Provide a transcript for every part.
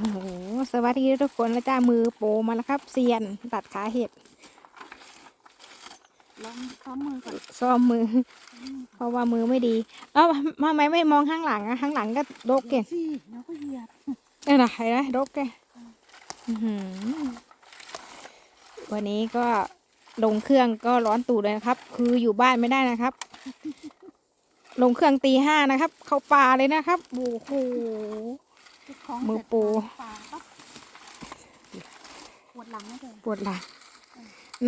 โอ้โหสวัสดีทุกคนแล้วจ้ามือโปรมาแล้วครับเซียนตัดขาเห็ดลองซ้อมมือก่อนซ่อมมือ เพราะว่ามือไม่ดีเอ้าทำไมไม่มองข้างหลังอะข้างหลังก็ดกเก่งสิแล้วก็เหยียบนี่นะเห็นไหมดกแกอื้อหือวันนี้ก็ลงเครื่องก็ร้อนตูดเลยนะครับ คืออยู่บ้านไม่ได้นะครับ ลงเครื่องตีห้านะครับ เข้าป่าเลยนะครับโอ้โหเก็บของ มือเสร็จปูปากปั๊บปวดหลังนะเจ๊ปวดหลัง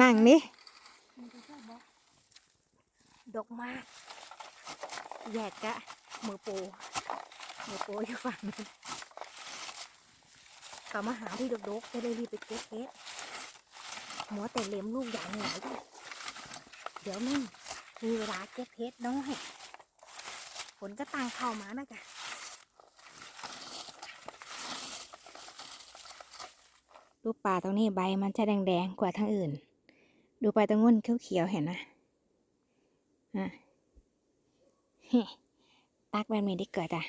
นั่งนี่มันจะชอบบอกดกมาก แยกกะ มือโปมือโปอยู่ฝั่งนั้นกลับมาหาที่ดกๆจะได้รีบไปเก็บเก็บหมัวแต่เล็มลูกใหญ่หน่อยจ้ะเดี๋ยวไม่มีเวลาเก็บเพชรน้อยฝนก็ตังเข้ามานะจ๊ะ ลูกป่าตรงนี้ใบมันจะแดงๆกว่าทั้งอื่น ดูไปตรงนู้นเขียวๆเห็นนะอะตักแบบนี้ได้เกิดอะ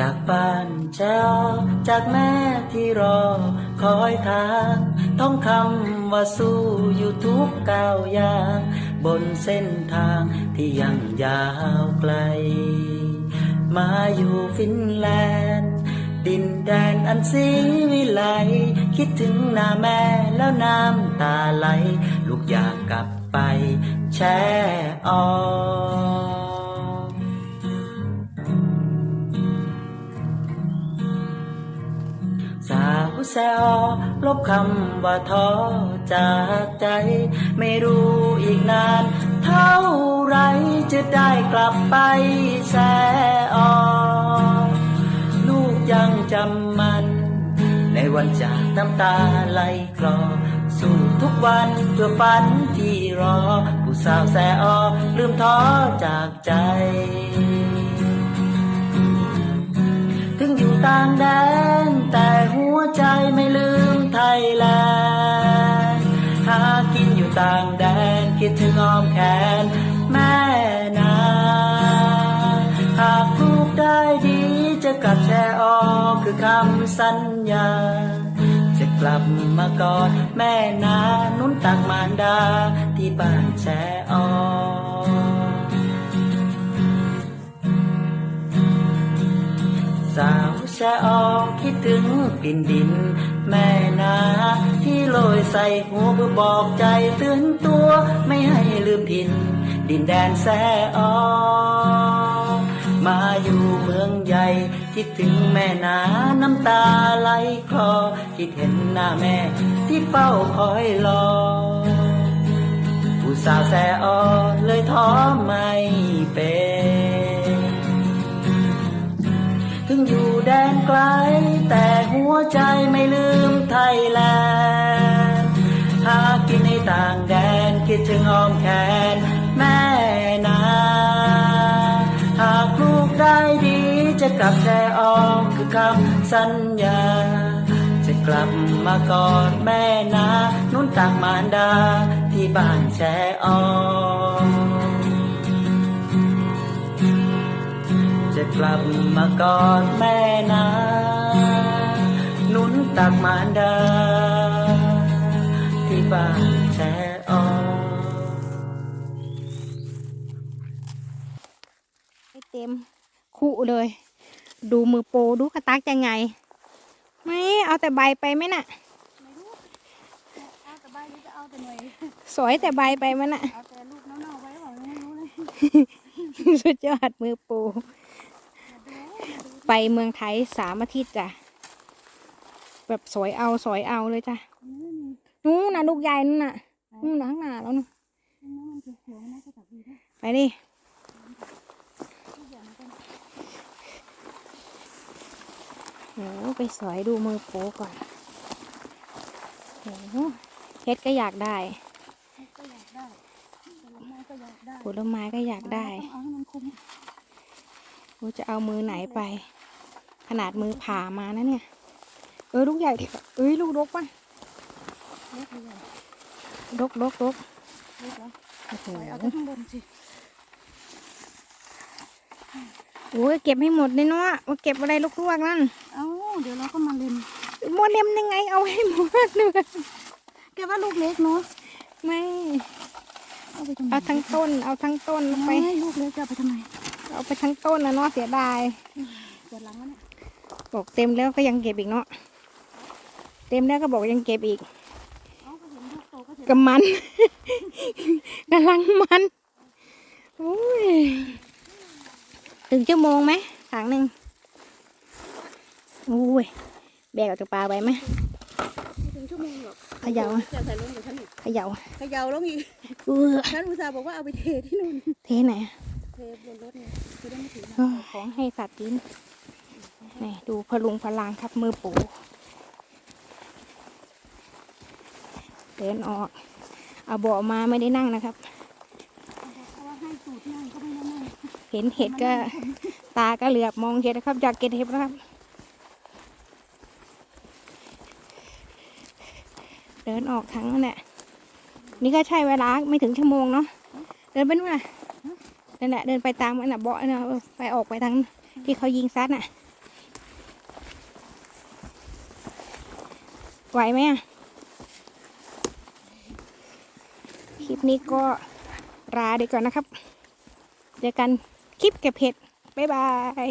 จากบ้านเช้าจากแม่ที่รอ คอยทางท่องคำว่าสู้อยู่ทุกก้าวย่าง บนเส้นทางที่ยังยาวไกล มาอยู่ฟินแลนด์ ดินแดนอันสีวิไล คิดถึงหน้าแม่แล้วน้ำตาไหล ลูกอยากกลับไปแช่ออ แซวลบคำว่าท้อจากใจ ไม่รู้อีกนาน เท่าไรจะได้กลับไปแสออลูกยังจำมัน ในวันจากน้ำตาไหลคลอ สู้ทุกวันเพื่อฝันที่รอ ผู้สาวแสออลืมท้อจากใจถึงอยู่ต่างแดน แต่หัวใจไม่ลืมไทยแลนด์หากินอยู่ต่างแดนคิดถึงอ้อมแขนแม่นาหากลูกได้ดีจะกลับแชร์ออกคือคำสัญญา จะกลับมากอดแม่นานุ่นตักมารดาที่บ้านแชร์ออกสาว ชะอองคิดถึงปินดิน แม่นาที่โรยใส่หัวเพื่อบอกใจเตือนตัวไม่ให้ลืมถิ่นดินแดนแสอองมาอยู่เมืองใหญ่ คิดถึงแม่นาน้ำตาไหลคลอคิดเห็นหน้าแม่ที่เฝ้าคอยรอผู้สาวแสออเลยท้อไม่เป็น ไกล แต่หัวใจไม่ลืมไทยแลนด์หากินในต่างแดนคิดถึงอ้อมแขนแม่นาหากลูกได้ดีจะกลับแช่ออกคือคำสัญญา จะกลับมากอดแม่นานุ่นต่างมารดาที่บ้านแช่ออก จะกลับมากอดแม่นาหนุนตักมารดา ที่บ้านแช่ออกให้เต็มคู่เลย ดูมือโปรดูกระตักยังไง ไม่เอาแต่ใบไปไหมน่ะไม่รู้เอาแต่ใบหรือจะเอาแต่หน่วยสวยแต่ใบไปมันน่ะเอาแต่ลูกเน่าๆไว้เปล่าไม่รู้เลยสุดยอดมือโปร ไปเมืองไทยสามอาทิตย์จ้ะ แบบสวยเอาสวยเอาเลยจ้ะนู้นนะลูกใหญ่นู่นน่ะนู่นนะข้างหน้าแล้วนู่นน้ำมันเขียวๆน่าจะจับดีด้วไปดิทุกอย่างมันเป็นโหไปสวยดูมือโปรก่อนโหเฮ็ดก็อยากได้ผลไม้ก็อยากได้ผลไม้ก็อยากได้กูจะเอามือไหนไป ขนาดมือผ่ามานะเนี่ย เออลูกใหญ่ดิเอ้ยลูกดกป่ะเล็กเลยดกดกดกเล็กแล้วโอ้โหไปเอาจากข้างบนสิโอ้ยเก็บให้หมดเลยเนาะว่าเก็บอะไรลูกลวกนั่น เอ้าเดี๋ยวเราก็มาเล็มโมเดมยังไงเอาให้หมดเลยแกว่าลูกเล็กเนาะไม่ เอาไปทำไมเอาทั้งต้น เอาทั้งต้นลงไปไม่ลูกเล็กจะเอาไปทำไม เอาไปทั้งต้นนะเนาะเสียดาย ปวดหลังแล้วเนี่ยบอกเต็มแล้วก็ยังเก็บอีกเนาะเต็มแล้วก็บอกยังเก็บอีกเอาก็เห็นลูกโตก็เห็นกำมันกำลังมันโอ้ยถึงชั่วโมงไหมถังหนึ่งโอ้ยแบกออกจากปลาไปไหมไม่ถึงชั่วโมงหรอกเขย่าจะใส่ลงกับฉันอีกเขย่าเขย่าลงอีกเออฉันอุตส่าห์บอกว่าเอาไปเทที่นู่นเทไหนอะเทบนรถเนี่ยจะได้ไม่ถือมาอ้าวของให้สัตว์กิน นี่ดูพลุงพลังครับมือปู เดินออก เอาเบาะมาไม่ได้นั่งนะครับเพราะว่าให้สูตรนั่งก็ไม่ได้นั่งเห็นเห็ดก็ตาก็เหลือบมองเห็ดนะครับอยากเก็บเห็ดนะครับ เดินออกทั้งนั่นแหละนี่ก็ใช้เวลาไม่ถึงชั่วโมงเนาะเดินไปนู่นน่ะนั่นแหละเดินไปตามมันน่ะเบาะน่ะเออไปออกไปทางที่เขายิงซัดน่ะ ไหวไหมอะ คลิปนี้ก็ลาเดีก่อนนะครับ เจอกันคลิปเก็บเห็ด บ๊ายบาย